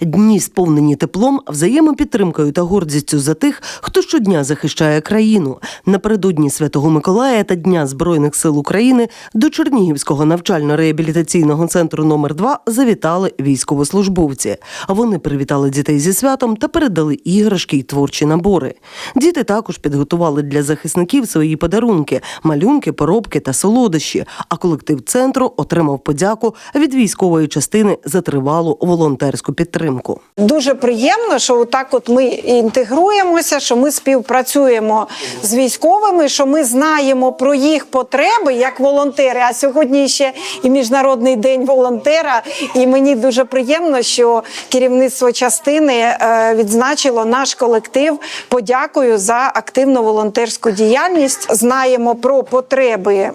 Дні сповнені теплом, взаємопідтримкою та гордістю за тих, хто щодня захищає країну. Напередодні Святого Миколая та Дня Збройних сил України до Чернігівського навчально-реабілітаційного центру номер 2 завітали військовослужбовці. Вони привітали дітей зі святом та передали іграшки й творчі набори. Діти також підготували для захисників свої подарунки, малюнки, поробки та солодощі. А колектив центру отримав подяку від військової частини за тривалу волонтерську підтримку. Дуже приємно, що отак от ми інтегруємося, що ми співпрацюємо з військовими, що ми знаємо про їх потреби як волонтери. А сьогодні ще і міжнародний день волонтера. І мені дуже приємно, що керівництво частини е, відзначило наш колектив. Подякую за активну волонтерську діяльність. Знаємо про потреби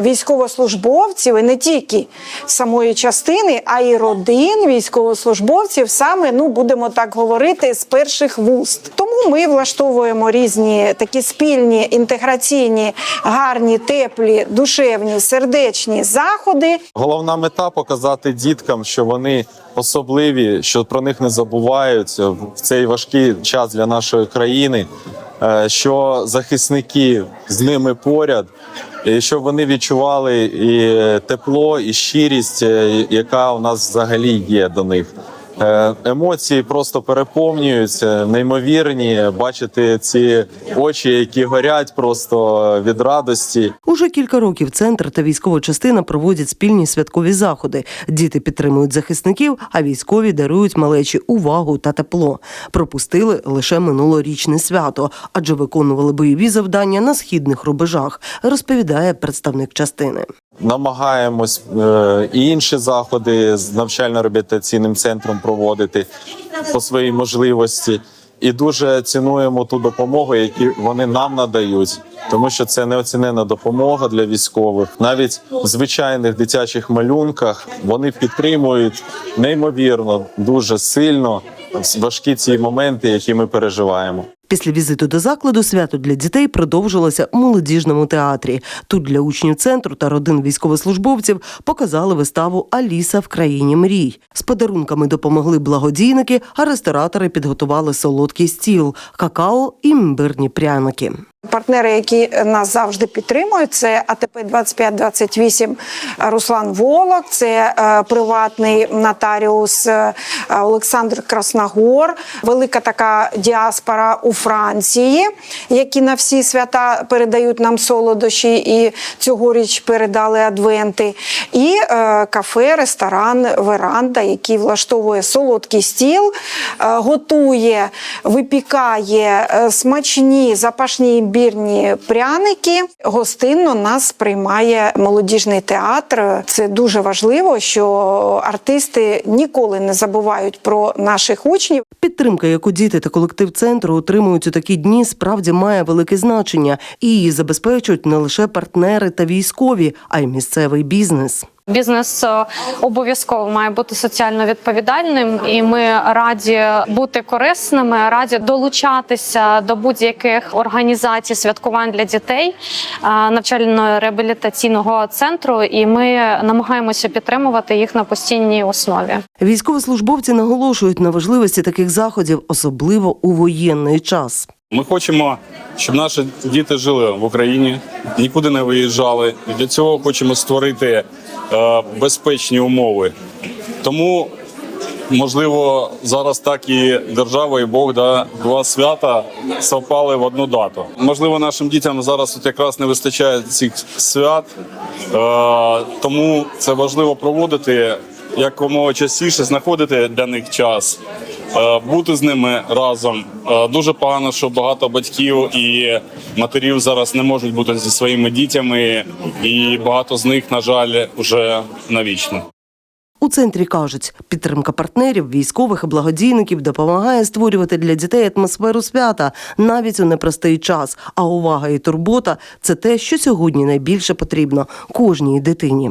військовослужбовців і не тільки самої частини, а й родин військовослужбовців. Саме ну будемо так говорити з перших вуст. Тому ми влаштовуємо різні такі спільні інтеграційні, гарні, теплі, душевні, сердечні заходи. Головна мета показати діткам, що вони особливі, що про них не забувають в цей важкий час для нашої країни, е, що захисники з ними поряд, і щоб вони відчували і тепло, і щирість, е, яка у нас взагалі є до них. Е, Емоції просто переповнюються, неймовірні. Бачити ці очі, які горять просто від радості. Уже кілька років центр та військова частина проводять спільні святкові заходи. Діти підтримують захисників, а військові дарують малечі увагу та тепло. Пропустили лише минулорічне свято, адже виконували бойові завдання на східних рубежах, розповідає представник частини. Намагаємось е, і інші заходи з навчально-реабілітаційним центром проводити по своїй можливості. І дуже цінуємо ту допомогу, яку вони нам надають, тому що це неоцінена допомога для військових. Навіть в звичайних дитячих малюнках вони підтримують неймовірно дуже сильно важкі ці моменти, які ми переживаємо. Після візиту до закладу свято для дітей продовжилося у молодіжному театрі. Тут для учнів центру та родин військовослужбовців показали виставу Аліса в країні мрій. З подарунками допомогли благодійники, а ресторатори підготували солодкий стіл, какао і імбирні пряники. Партнери, які нас завжди підтримують, це АТП 2528 Руслан Волок, це е, приватний нотаріус е, Олександр Красногор, велика така діаспора у Франції, які на всі свята передають нам солодощі і цьогоріч передали адвенти. І е, кафе, ресторан, веранда, який влаштовує солодкий стіл, е, готує, випікає е, смачні запашні імбірні пряники. Гостинно нас приймає молодіжний театр. Це дуже важливо, що артисти ніколи не забувають про наших учнів. Підтримка, яку діти та колектив центру отримують у такі дні, справді має велике значення, і її забезпечують не лише партнери та військові, а й місцевий бізнес. Бізнес е, обов'язково має бути соціально відповідальним, і ми раді бути корисними, раді долучатися до будь-яких організацій святкувань для дітей е, навчально-реабілітаційного центру. І ми намагаємося підтримувати їх на постійній основі. Військовослужбовці наголошують на важливості таких заходів, особливо у воєнний час. Ми хочемо, щоб наші діти жили в Україні, нікуди не виїжджали. І для цього хочемо створити е, безпечні умови. Тому, можливо, зараз так і держава, і Бог да два свята совпали в одну дату. Можливо, нашим дітям зараз от якраз не вистачає цих свят, е, тому це важливо проводити якомога частіше, знаходити для них час. Е, бути з ними разом. Е, Дуже погано, що багато батьків і матерів зараз не можуть бути зі своїми дітями, і багато з них, на жаль, вже навічно. У центрі кажуть, підтримка партнерів, військових і благодійників допомагає створювати для дітей атмосферу свята навіть у непростий час. А увага і турбота це те, що сьогодні найбільше потрібно кожній дитині.